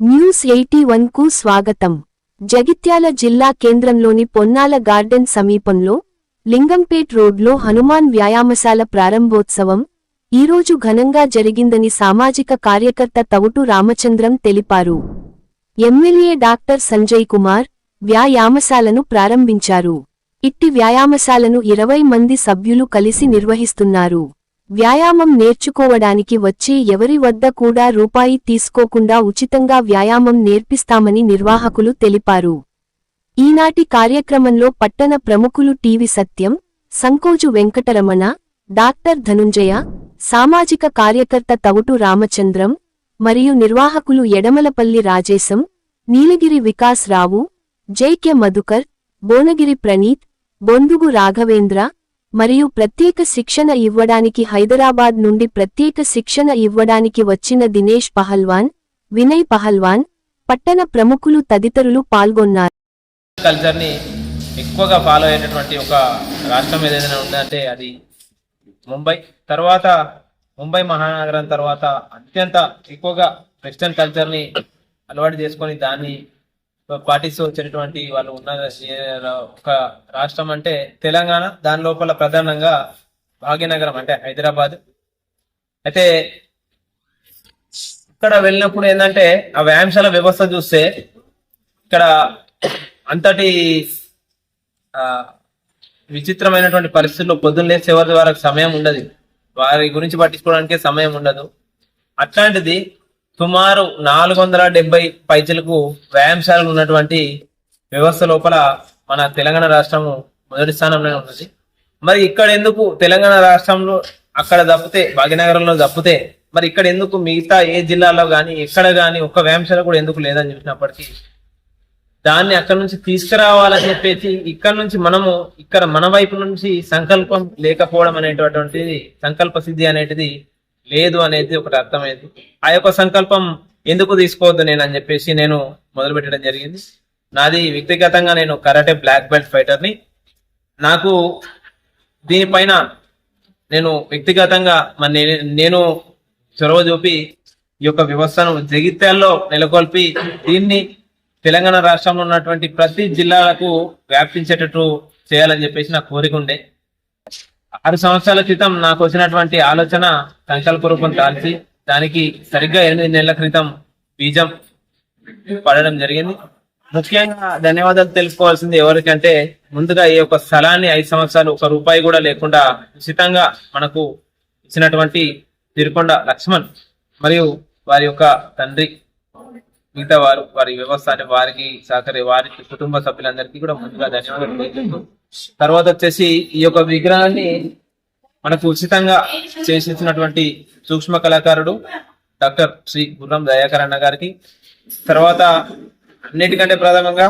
News eighty కు స్వాగతం. జగిత్యాల జిల్లా కేంద్రంలోని పొన్నాల గార్డెన్ సమీపంలో లింగంపేట్ రోడ్లో హనుమాన్ వ్యాయామశాల ప్రారంభోత్సవం. ఈరోజు ఘనంగా జరిగిందని సామాజిక కార్యకర్త తవుటు రామచంద్రం తెలిపారు. ఎమ్మెల్యే డాక్టర్ సంజయ్ కుమార్ వ్యాయామశాలను ప్రారంభించారు. ఇట్టి వ్యాయామశాలను ఇరవై మంది సభ్యులు కలిసి నిర్వహిస్తున్నారు. వ్యాయామం నేర్చుకోవడానికి వచ్చే ఎవరి వద్ద కూడా రూపాయి తీసుకోకుండా ఉచితంగా వ్యాయామం నేర్పిస్తామని నిర్వాహకులు తెలిపారు. ఈనాటి కార్యక్రమంలో పట్టణ ప్రముఖులు టీవీ సత్యం సంకోజు వెంకటరమణ డాక్టర్ ధనుంజయ సామాజిక కార్యకర్త తవుటు రామచంద్రం మరియు నిర్వాహకులు ఎడమలపల్లి రాజేశం నీలగిరి వికాస్ రావు జైక్య మధుకర్ బోనగిరి ప్రణీత్ బొందుగు రాఘవేంద్ర మరియు ప్రత్యేక శిక్షణ ఇవ్వడానికి హైదరాబాద్ నుండి ప్రత్యేక శిక్షణ ఇవ్వడానికి వచ్చిన దినేష్ పహల్వాన్ వినయ్ పహల్వాన్ పట్టణ ప్రముఖులు తదితరులు పాల్గొన్నారు. కల్చర్ని ఎక్కువగా ఫాలో అయ్యేటటువంటి ఒక రాష్ట్రం ఏదైనా ఉందంటే అది ముంబై. తర్వాత ముంబై మహానగరం తర్వాత అత్యంత ఎక్కువగా వెస్టర్న్ కల్చర్ని అలవాటు చేసుకొని దాన్ని పార్టీస్ వచ్చినటువంటి వాళ్ళు ఉన్న ఒక రాష్ట్రం అంటే తెలంగాణ దాని లోపల ప్రధానంగా భాగ్యనగరం అంటే హైదరాబాద్. అయితే ఇక్కడ వెళ్ళినప్పుడు ఏంటంటే ఆ వ్యాయామశాల వ్యవస్థ చూస్తే ఇక్కడ అంతటి ఆ విచిత్రమైనటువంటి పరిస్థితుల్లో పొద్దున్న లేచి ఎవరి వారికి సమయం ఉండదు. వారి గురించి పట్టించుకోవడానికే సమయం ఉండదు. అట్లాంటిది సుమారు నాలుగు వందల డెబ్బై పైచలకు వ్యాయామశాలలు ఉన్నటువంటి వ్యవస్థ లోపల మన తెలంగాణ రాష్ట్రము మొదటి స్థానంలోనే ఉన్నది. మరి ఇక్కడ ఎందుకు తెలంగాణ రాష్ట్రంలో అక్కడ తప్పితే భాగ్యనగరంలో తప్పితే మరి ఇక్కడ ఎందుకు మిగతా ఏ జిల్లాలో కానీ ఎక్కడ కానీ ఒక్క వ్యాయామశాల కూడా ఎందుకు లేదని చూసినప్పటికీ దాన్ని అక్కడ నుంచి తీసుకురావాలని చెప్పేసి ఇక్కడ నుంచి మనము ఇక్కడ మన వైపు నుంచి సంకల్పం లేకపోవడం అనేటటువంటిది సంకల్ప సిద్ధి అనేటిది లేదు అనేది ఒకటి అర్థమైంది. ఆ యొక్క సంకల్పం ఎందుకు తీసుకోవద్దు నేను అని చెప్పేసి నేను మొదలు పెట్టడం జరిగింది. నాది వ్యక్తిగతంగా నేను కరాటే బ్లాక్ బెల్ట్ ఫైటర్ని నాకు దీనిపైన నేను వ్యక్తిగతంగా మరి నేను- నేను చొరవ చూపి ఈ యొక్క వ్యవస్థను జగిత్యాల్లో నెలకొల్పి దీన్ని తెలంగాణ రాష్ట్రంలో ఉన్నటువంటి ప్రతి జిల్లాలకు వ్యాపించేటట్టు చేయాలని చెప్పేసి నా కోరిక ఉండే. ఆరు సంవత్సరాల క్రితం నాకు వచ్చినటువంటి ఆలోచన సంకల్ప రూపం దాల్చి దానికి సరిగ్గా ఎనిమిది నెలల క్రితం బీజం పడడం జరిగింది. ముఖ్యంగా ధన్యవాదాలు తెలుసుకోవాల్సింది ఎవరికంటే ముందుగా ఈ యొక్క స్థలాన్ని ఐదు సంవత్సరాలు ఒక రూపాయి కూడా లేకుండా ఉచితంగా మనకు ఇచ్చినటువంటి తిరుకొండ లక్ష్మణ్ మరియు వారి యొక్క తండ్రి మిగతా వారు వారి వ్యవస్థ వారికి సహకరి వారి కుటుంబ సభ్యులందరికీ కూడా ముందుగా ధన్యవాదాలు. తర్వాత వచ్చేసి ఈ యొక్క విగ్రహాన్ని మనకు ఉచితంగా చేసినటువంటి సూక్ష్మ కళాకారుడు డాక్టర్ శ్రీ గుర్రం దయాకర్ అన్న గారికి. తర్వాత అన్నిటికంటే ప్రధానంగా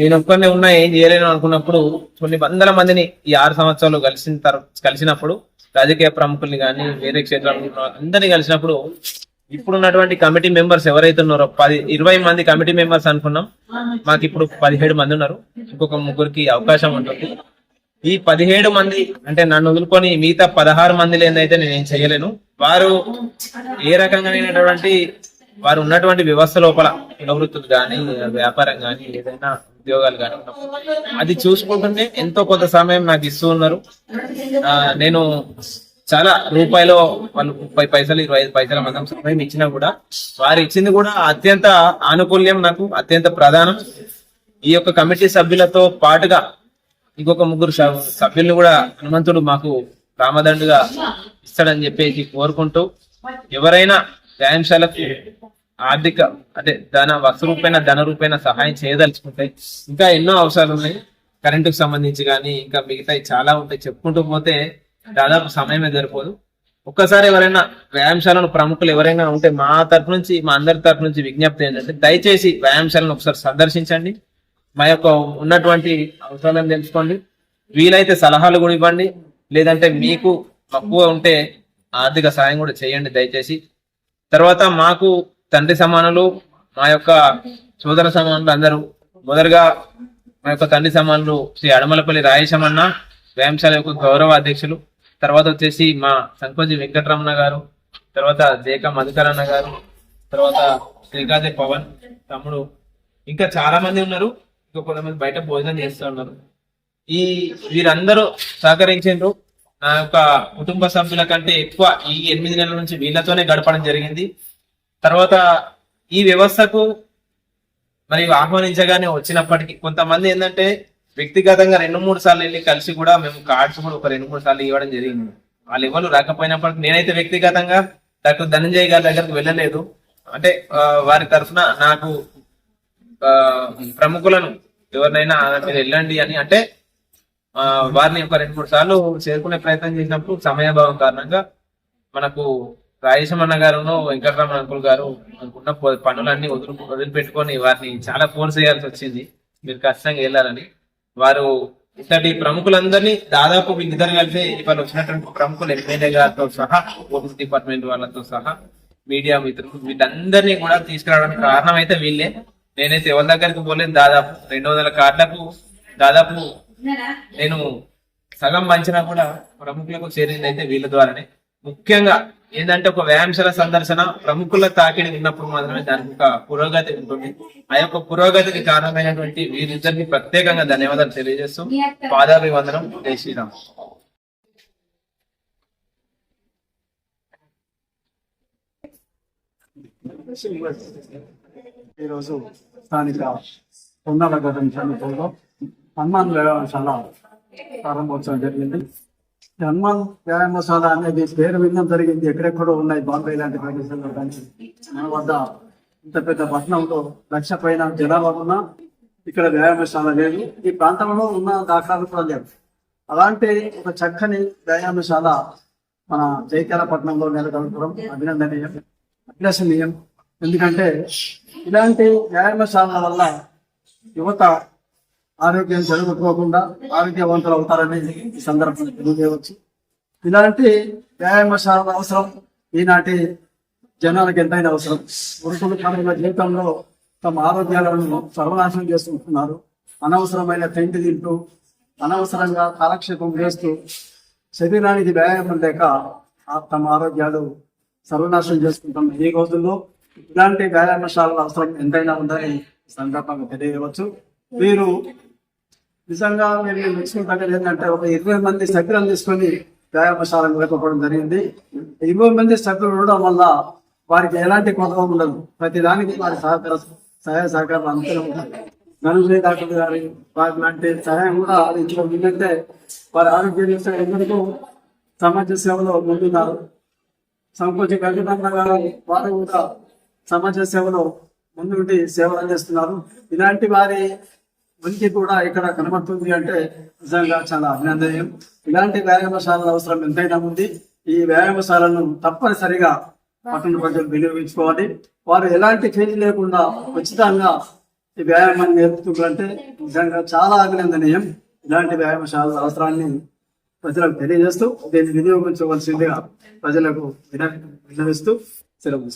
నేను ఒక్కరినే ఉన్నా ఏం చేయలేను అనుకున్నప్పుడు కొన్ని వందల మందిని ఈ ఆరు సంవత్సరాలు కలిసిన తర్వాత కలిసినప్పుడు రాజకీయ ప్రముఖుల్ని కానీ వేరే క్షేత్రాలు అందరినీ కలిసినప్పుడు ఇప్పుడున్నటువంటి కమిటీ మెంబర్స్ ఎవరైతే ఉన్నారో పది ఇరవై మంది కమిటీ మెంబర్స్ అనుకున్నాం. మాకు ఇప్పుడు పదిహేడు మంది ఉన్నారు. ఇంకొక ముగ్గురికి అవకాశం ఉంటుంది. ఈ పదిహేడు మంది అంటే నన్ను వదులుకొని మిగతా పదహారు మంది లేదైతే నేను చేయలేను. వారు ఏ రకంగానైనటువంటి వారు ఉన్నటువంటి వ్యవస్థ లోపల కులవృత్తులు కానీ వ్యాపారం కానీ ఏదైనా ఉద్యోగాలు కానీ అది చూసుకుంటుంటే ఎంతో కొంత సమయం నాకు ఇస్తూ ఉన్నారు. ఆ, నేను చాలా రూపాయలు వాళ్ళు ముప్పై పైసలు ఇరవై ఐదు పైసల మందం సమయం ఇచ్చినా కూడా వారు ఇచ్చింది కూడా అత్యంత ఆనుకూల్యం నాకు అత్యంత ప్రధానం. ఈ యొక్క కమిటీ సభ్యులతో పాటుగా ఇంకొక ముగ్గురు సభ- కూడా హనుమంతుడు మాకు రామదండుగా ఇస్తాడని చెప్పేసి కోరుకుంటూ ఎవరైనా వ్యాయామశాలకు ఆర్థిక అంటే ధన వస్తు రూపైన ధన రూపైన సహాయం చేయదలుచుకుంటే ఇంకా ఎన్నో అవసరాలు ఉన్నాయి. కరెంటుకు సంబంధించి కానీ ఇంకా మిగతాయి చాలా ఉంటాయి. చెప్పుకుంటూ పోతే దాదాపు సమయమే సరిపోదు. ఒక్కసారి ఎవరైనా వ్యాయామశాలను ప్రముఖులు ఎవరైనా ఉంటే మా తరపు నుంచి మా అందరి తరపు నుంచి విజ్ఞప్తి ఏంటంటే దయచేసి వ్యాయామశాలను ఒకసారి సందర్శించండి. మా యొక్క ఉన్నటువంటి అవసరాలను తెలుసుకోండి. వీలైతే సలహాలు కూడా ఇవ్వండి. లేదంటే మీకు తక్కువ ఉంటే ఆర్థిక సాయం కూడా చేయండి దయచేసి. తర్వాత మాకు తండ్రి సమానులు మా యొక్క సోదర సమానులు అందరూ మొదలుగా మా యొక్క తండ్రి సమానులు శ్రీ అడమలపల్లి రాయేశమన్న వ్యాయామశాల యొక్క గౌరవ అధ్యక్షులు తర్వాత వచ్చేసి మా సంకోజి వెంకటరమణ గారు తర్వాత జేక మధుకరన్న గారు తర్వాత శ్రీకాంత్ పవన్ తమ్ముడు. ఇంకా చాలా మంది ఉన్నారు. ఇంకా కొంతమంది బయట భోజనం చేస్తూ ఉన్నారు. ఈ వీరందరూ సహకరించారు నా యొక్క కుటుంబ సభ్యుల కంటే ఎక్కువ ఈ ఎనిమిది నెలల నుంచి వీళ్ళతోనే గడపడం జరిగింది. తర్వాత ఈ వ్యవస్థకు మరి ఆహ్వానించగానే వచ్చినప్పటికీ కొంతమంది ఏంటంటే వ్యక్తిగతంగా రెండు మూడు సార్లు వెళ్ళి కలిసి కూడా మేము కార్డ్స్ కూడా ఒక రెండు మూడు సార్లు ఇవ్వడం జరిగింది. వాళ్ళు ఎవరు రాకపోయినప్పటికీ నేనైతే వ్యక్తిగతంగా డాక్టర్ ధనంజయ్ గారి దగ్గరకు వెళ్ళలేదు. అంటే వారి తరఫున నాకు ప్రముఖులను ఎవరినైనా మీరు వెళ్ళండి అని అంటే వారిని ఒక రెండు మూడు సార్లు చేరుకునే ప్రయత్నం చేసినప్పుడు సమయాభావం కారణంగా మనకు రాజేశమన్న గారును వెంకటరామన్ అంకుల్ గారు అనుకున్న పనులన్నీ వదులు వదిలిపెట్టుకొని వారిని చాలా ఫోర్స్ చేయాల్సి వచ్చింది. మీరు ఖచ్చితంగా వెళ్ళాలని. వారు ఇట్లాంటి ప్రముఖులందరినీ దాదాపు వీళ్ళిద్దరు కలిసి ఇవాళ వచ్చినటువంటి ప్రముఖులు ఎమ్మెల్యే గారితో సహా పోలీస్ డిపార్ట్మెంట్ వాళ్ళతో సహా మీడియా మిత్రులు వీళ్ళందరినీ కూడా తీసుకురావడానికి కారణం అయితే వీళ్ళే. నేనైతే ఎవరి దగ్గరికి పోలేదు దాదాపు రెండు వందల కార్డులకు దాదాపు నేను సగం పంచినా కూడా ప్రముఖులకు చేరింది అయితే వీళ్ళ ద్వారానే. ముఖ్యంగా ఏంటంటే ఒక వ్యాయామశాల సందర్శన ప్రముఖుల తాకిడి ఉన్నప్పుడు మాత్రమే దానికి ఒక పురోగతి ఉంటుంది. ఆ యొక్క పురోగతికి కారణమైనటువంటి వీరిద్దరికి ప్రత్యేకంగా ధన్యవాదాలు తెలియజేస్తూ పాదాభివందనం. జై శ్రీరామ్. ఈరోజు స్థానిక పొన్నాల గతం సమీపంలో హనుమాన్ వ్యాయామశాల ప్రారంభోత్సవం జరిగింది. హనుమాన్ వ్యాయామశాల అనేది పేరు వినడం జరిగింది. ఎక్కడెక్కడో ఉన్నాయి బాంబే లాంటి ప్రదేశంలో కానీ. మన వద్ద ఇంత పెద్ద పట్టణంలో లక్ష పైన జనాభా ఉన్న ఇక్కడ వ్యాయామశాల లేదు. ఈ ప్రాంతంలో ఉన్న దాఖలాలు కూడా లేవు. అలాంటి ఒక చక్కని వ్యాయామశాల మన జైత్యాల పట్టణంలో నెలకొల్పడం అభినందనీయం అభిలషణీయం. ఎందుకంటే ఇలాంటి వ్యాయామశాల వల్ల యువత ఆరోగ్యం చెడగొట్టుకోకుండా ఆరోగ్యవంతులు అవుతారని ఈ సందర్భంగా తెలియజేయవచ్చు. ఇలాంటి వ్యాయామశాల అవసరం ఈనాటి జనాలకు ఎంతైనా అవసరం. పురుషులు కాలంలో జీవితంలో తమ ఆరోగ్యాలను సర్వనాశనం చేసుకుంటున్నారు. అనవసరమైన తిండి తింటూ అనవసరంగా కాలక్షేపం చేస్తూ శరీరానికి వ్యాయామం లేక తమ ఆరోగ్యాలు సర్వనాశనం చేసుకుంటాం ఈ రోజుల్లో ఇలాంటి వ్యాయామశాలల అవసరం ఎంతైనా ఉందని సందర్భంగా తెలియవచ్చు మీరు నిజంగా మీరు మెచ్చుకుంటే ఏంటంటే ఒక ఇరవై మంది సభ్యులను తీసుకొని వ్యాయామశాల నెలకొల్పడం జరిగింది. ఇరవై మంది సభ్యులు ఉండడం వల్ల వారికి ఎలాంటి కొరత ఉండదు. ప్రతి దానికి వారి సహకార సహాయ సహకారాలు అంతా ఉంటారు ధనుజయ డాక్టర్ గారి వారి లాంటి సహాయం కూడా ఆలోచించడం ఏంటంటే వారి ఆరోగ్య ఎందుకు సమాజ సేవలో ముందున్నారు. సంకోచ వెంకటరమణ గారు వారు కూడా సమాజ సేవలో ముందుండి సేవలు అందిస్తున్నారు. ఇలాంటి వారి ఉనికి కూడా ఇక్కడ కనబడుతుంది అంటే నిజంగా చాలా అభినందనీయం. ఇలాంటి వ్యాయామశాలల అవసరం ఎంతైనా ఉంది. ఈ వ్యాయామశాలను తప్పనిసరిగా పట్టణ ప్రజలు వినియోగించుకోవాలి. వారు ఎలాంటి ఫీజు లేకుండా ఉచితంగా ఈ వ్యాయామాన్ని నేర్పుతుంటే నిజంగా చాలా అభినందనీయం. ఇలాంటి వ్యాయామశాలల అవసరాన్ని ప్రజలకు తెలియజేస్తూ దీన్ని వినియోగించవలసిందిగా ప్రజలకు విన విన్నవిస్తూ సెలవు